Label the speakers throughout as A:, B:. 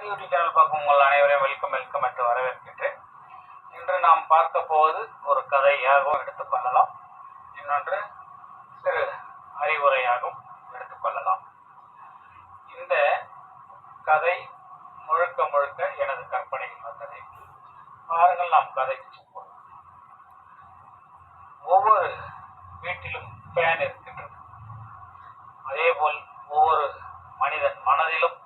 A: கல்வி YouTube channel பார்க்கும் உங்கள் அனைவரையும் வெல்கம் வெல்கம் என்று வரவேற்கின்றேன் இன்று நாம் பார்க்க போவது ஒரு கதையாகவும் எடுத்துக்கொள்ளலாம் இன்னொன்று சிறு அறிவுரையாகவும் எடுத்துக்கொள்ளலாம் இந்த கதை முழுக்க முழுக்க எனது கற்பனையில் வந்தது. பாருங்கள் நாம் கதைக்கு செல்வோம் ஒவ்வொரு வீட்டிலும் ஃபேன் இருக்கின்றது. அதேபோல் ஒவ்வொரு மனிதன் மனதிலும்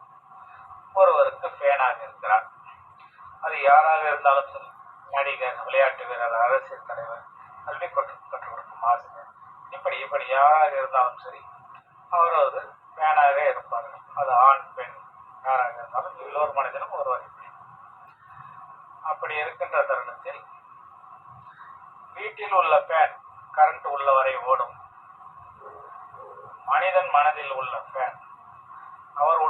A: ஒருவருக்கு ஃபேனாக இருக்கிறார். அது யாராக இருந்தாலும் சரி நடிகர் விளையாட்டு வீரர் அரசியல் தலைவர் கல்வி கற்று கற்றுக் கொடுக்கும் ஆசிரியர் இப்படி இப்படி யாராக இருந்தாலும் சரி அவர் ஒரு ஃபேனாக இருப்பார்கள் அது ஆண் பெண் யாராக இருந்தாலும் எல்லோரு மனிதனும் ஒருவர் அப்படி இருக்கின்ற தருணத்தில் வீட்டில் உள்ள ஃபேன் கரண்ட் உள்ளவரை ஓடும்.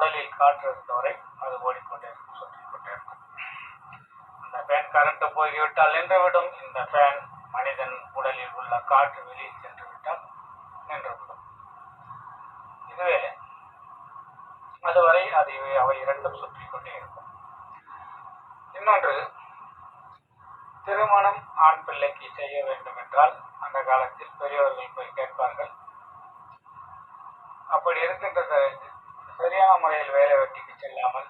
A: உடலில் காற்று இருந்தவரை அது ஓடிக்கொண்டே இருக்கும் சுற்றிக் கொண்டே இருக்கும். அந்த ஃபேன் கரண்ட் போய்விட்டால் நின்றுவிடும். இந்த ஃபேன் மனிதன் உடலில் உள்ள காற்று வெளியில் சென்று விட்டால் நின்றுவிடும். இதுவே அதுவரை அது அவை இரண்டும் சுற்றிக்கொண்டே இருக்கும். இன்னொன்று திருமணம் ஆண் பிள்ளைக்கு செய்ய வேண்டும் என்றால் அந்த காலத்தில் பெரியவர்கள் போய் கேட்பார்கள். அப்படி இருக்கின்ற சரியான முறையில் வேலை வெட்டிக்கு செல்லாமல்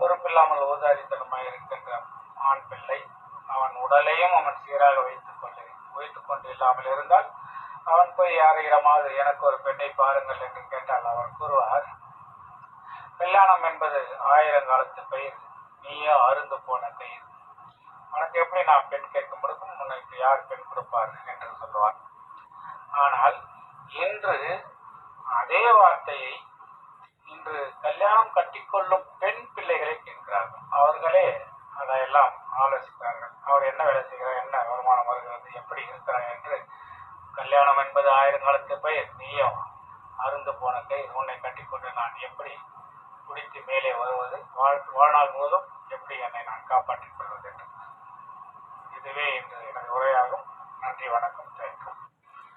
A: பொறுப்பில்லாமல் ஊதாரித்தனமாக இருக்கின்ற ஆண் பிள்ளை அவன் உடலையும் அவன் சீராக வைத்துக் கொண்டு வைத்துக் கொண்டு இல்லாமல் இருந்தால் அவன் போய் யாரிடமாவது எனக்கு ஒரு பெண்ணை பாருங்கள் என்று கேட்டால் அவர் கூறுவார். கல்யாணம் என்பது ஆயிரங்காலத்து பயிர் நீயே அருந்து போன கயிறு. உனக்கு எப்படி நான் பெண் கேட்க முடியும் உனக்கு யார் பெண் கொடுப்பார் என்று சொல்லுவார் ஆனால் இன்று அதே வார்த்தையை இன்று கல்யாணம் கட்டிக்கொள்ளும் பெண் பிள்ளைகளை கேட்கிறார்கள். அவர்களே அதையெல்லாம் ஆலோசிக்கிறார்கள். அவர் என்ன வேலை செய்கிறார்? என்ன வருமானம் வருகிறது? எப்படி இருக்கிறார் என்று கல்யாணம் என்பது ஆயிரங்காலத்து பெயர். நீயும் அருந்து போன கை உன்னை கட்டிக்கொண்டு நான் எப்படி குடித்து மேலே வருவது? வாழ் வாழ்நாள் முழுவதும் எப்படி என்னை நான் காப்பாற்றிக் கொள்வது என்று. இதுவே இன்று எனது உரையாகும். நன்றி வணக்கம் தேங்க்யூ